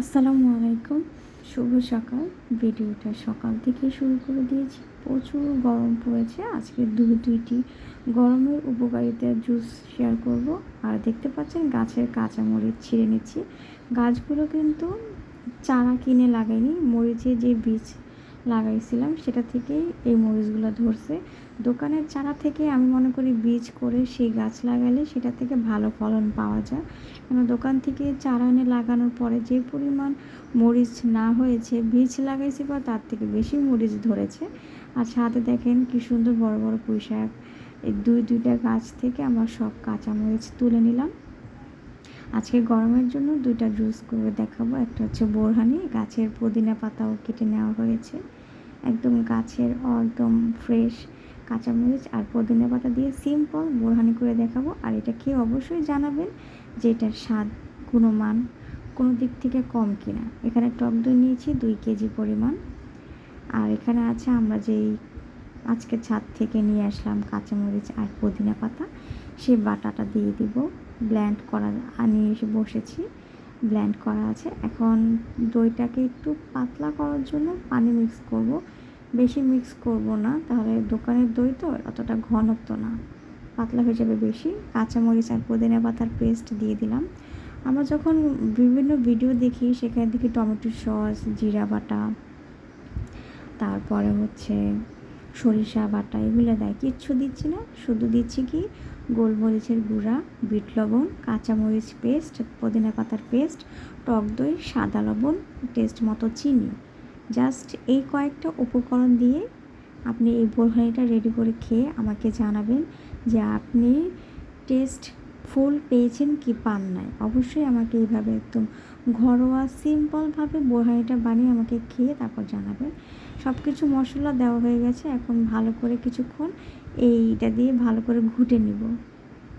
আসসালামু আলাইকুম। শুভ সকাল। ভিডিওটা সকাল থেকে শুরু করে দিয়েছি। প্রচুর গরম পড়েছে। আজকে দু, দুইটি গরমের উপকারিতা জুস শেয়ার করব। আর দেখতে পাচ্ছেন, গাছের কাঁচা মরিচ ছিঁড়ে নিচ্ছি। গাছগুলো কিন্তু চারা কিনে লাগাইনি। মরিচে যে বীজ লাগাইছিলাম, সেটা থেকেই এই মরিচগুলো ধরছে। দোকানের চারা থেকে আমি মনে করি বীজ করে সেই গাছ লাগালে সেটা থেকে ভালো ফলন পাওয়া যায়। কেন দোকান থেকে চারা এনে লাগানোর পরে যে পরিমাণ মরিচ না হয়েছে, বীজ লাগাইছি বা তার থেকে বেশি মরিচ ধরেছে। আর সাথে দেখেন কি সুন্দর বড় বড় পুঁই শাক এই দুই দুইটা গাছ থেকে আমরা সব কাঁচা মরিচ তুলে নিলাম। আজকে গরমের জন্য দুইটা জুস করে দেখাবো। একটা হচ্ছে বোরহানি, গাছের পুদিনা পাতাও কেটে নেওয়া হয়েছে। একদম গাছের একদম ফ্রেশ কাঁচামরিচ আর পুদিনা পাতা দিয়ে সিম্পল বোরহানি করে দেখাবো। আর এটা খেয়ে অবশ্যই জানাবেন যে এটার স্বাদ, গুণমান কোনো দিক থেকে কম কিনা। এখানে টক দই নিয়েছি দুই কেজি পরিমাণ। আর এখানে আছে আমরা যেই আজকে ছাদ থেকে নিয়ে আসলাম কাঁচামরিচ আর পুদিনা পাতা, সেই বাটাটা দিয়ে দিব। ব্ল্যান্ড করা নিয়ে এসে বসেছি ব্ল্যান্ড করা আছে। এখন দইটাকে একটু পাতলা করার জন্য পানি মিক্স করব। বেশি মিক্স করব না, তাহলে দোকানের দই তো অতটা ঘনত্ব না। পাতলা হয়ে যাবে বেশি। কাঁচামরিচ আর পুদিনা পাতার পেস্ট দিয়ে দিলাম। আমরা যখন বিভিন্ন ভিডিও দেখি, সেখানে দেখি টমেটো সস, জিরা বাটা, তারপরে হচ্ছে সরিষা, বাটা এগুলো দেয়। কিচ্ছু দিচ্ছি না, শুধু দিচ্ছি কি? গোলমরিচের গুঁড়া, বিট লবণ, কাঁচামরিচ পেস্ট, পুদিনা পাতার পেস্ট, টক দই, সাদা লবণ, টেস্ট মতো চিনি। জাস্ট এই কয়েকটা উপকরণ দিয়ে আপনি এই বোরহানিটা রেডি করে খেয়ে আমাকে জানাবেন যে আপনি টেস্ট ফুল পেয়েছেন কি পান নাই। অবশ্যই আমাকে এইভাবে একদম ঘরোয়া, সিম্পলভাবে বোরহানিটা বানিয়ে আমাকে খেয়ে তারপর জানাবেন। সব কিছু মশলা দেওয়া হয়ে গেছে। এখন ভালো করে কিছুক্ষণ এইটা দিয়ে ভালো করে ঘুটে নিব।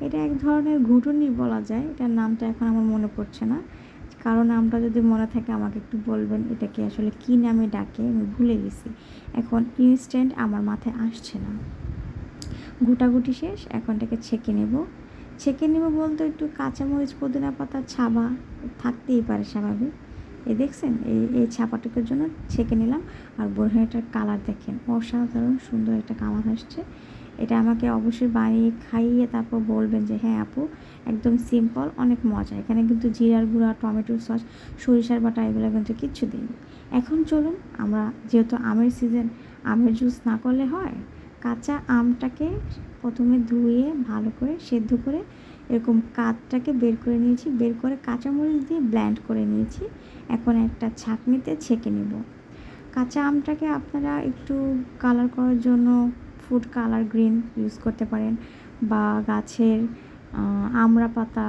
এটা এক ধরনের ঘুটুনি বলা যায়। এটার নামটা এখন আমার মনে পড়ছে না। কারণ নামটা যদি মনে থাকে আমাকে একটু বলবেন, এটাকে আসলে কী নামে ডাকে আমি ভুলে গেছি। এখন ইনস্ট্যান্ট আমার মাথায় আসছে না। গুটাগুটি শেষ, এখন এটাকে ছেঁকে নেব। ছেঁকে নেব বলতে একটু কাঁচামরিচ, পুদিনা পাতা, ছাবা, থাকতেই পারে স্বাভাবিক। এই দেখছেন, এই এই ছাপাটুকুর জন্য ছেঁকে নিলাম। আর বোরহানিটার কালার দেখেন, অসাধারণ সুন্দর একটা কালার আসছে। এটা আমাকে অবশ্যই বানিয়ে খাইয়ে তারপর বলবেন যে হ্যাঁ আপু, একদম সিম্পল অনেক মজা। এখানে কিন্তু জিরার গুঁড়া, টমেটো সস, সরিষার বাটা এগুলো কিন্তু কিচ্ছু দিইনি। এখন চলুন, আমরা যেহেতু আমের সিজন আমের জুস না করলে হয়, কাঁচা আমটাকে প্রথমে ধুয়ে ভালো করে সেদ্ধ করে এরকম কাঠটাকে বের করে নিয়েছি, বের করে কাঁচামরিচ দিয়ে ব্ল্যান্ড করে নিয়েছি। এখন একটা ছাঁকনিতে ছেঁকে নেব। কাঁচা আমটাকে আপনারা একটু কালার করার জন্য ফুড কালার গ্রিন ইউজ করতে পারেন বা গাছের আমড়া পাতা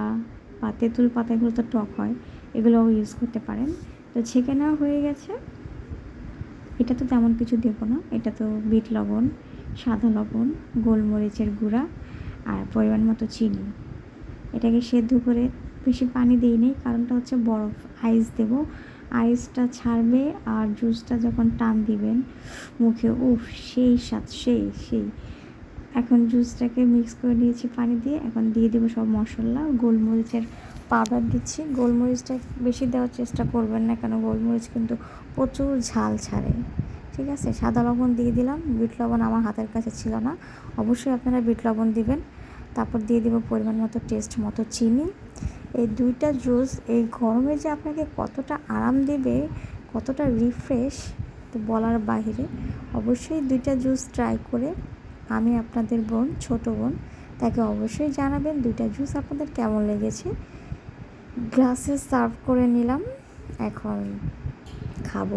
বা তেঁতুল পাতা, এগুলো তো টক হয়, এগুলোও ইউজ করতে পারেন। তো ছেঁকে নেওয়া হয়ে গেছে। এটা তো তেমন কিছু দেবো না, এটা তো বিট লবণ, সাদা লবণ, গোলমরিচের গুঁড়া আর পরিমাণ মতো চিনি। এটাকে সেদ্ধ করে বেশি পানি দিই নেই, কারণটা হচ্ছে বরফ, আইস দেব। আইসটা ছাড়বে আর জুসটা যখন টান দিবেন মুখে, উফ, সেই স্বাদ, সেই সেই। এখন জুসটাকে মিক্স করে নিয়েছি পানি দিয়ে, এখন দিয়ে দেবো সব মশলা, গোলমরিচের পাউডার দিচ্ছি। গোলমরিচটা বেশি দেওয়ার চেষ্টা করবেন না, কেন গোলমরিচ কিন্তু প্রচুর ঝাল ছাড়ে। ঠিক আছে? সাদা লবণ দিয়ে দিলাম, বিট লবণ আমার হাতের কাছে ছিল না। অবশ্যই আপনারা বিট লবণ দিবেন। তারপর দিয়ে দেবো পরিমাণ মতো টেস্ট মতো চিনি। এই দুইটা জুস এই গরমে যে আপনাকে কতটা আরাম দেবে, কতটা রিফ্রেশ তো বলার বাহিরে অবশ্যই দুইটা জুস ট্রাই করে আমি আপনাদের বোন, ছোট বোন, তাকে অবশ্যই জানাবেন দুইটা জুস আপনাদের কেমন লেগেছে। গ্লাসে সার্ভ করে নিলাম, এখন খাব।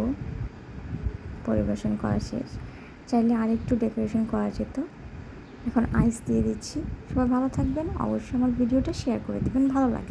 পরিবেশন করা শেষ। চাইলে আরেকটু ডেকোরেশন করা যেত। এখন আইস দিয়ে দিচ্ছি। সবাই ভালো থাকবেন। অবশ্যই আমার ভিডিওটা শেয়ার করে দেবেন। ভালো লাগে।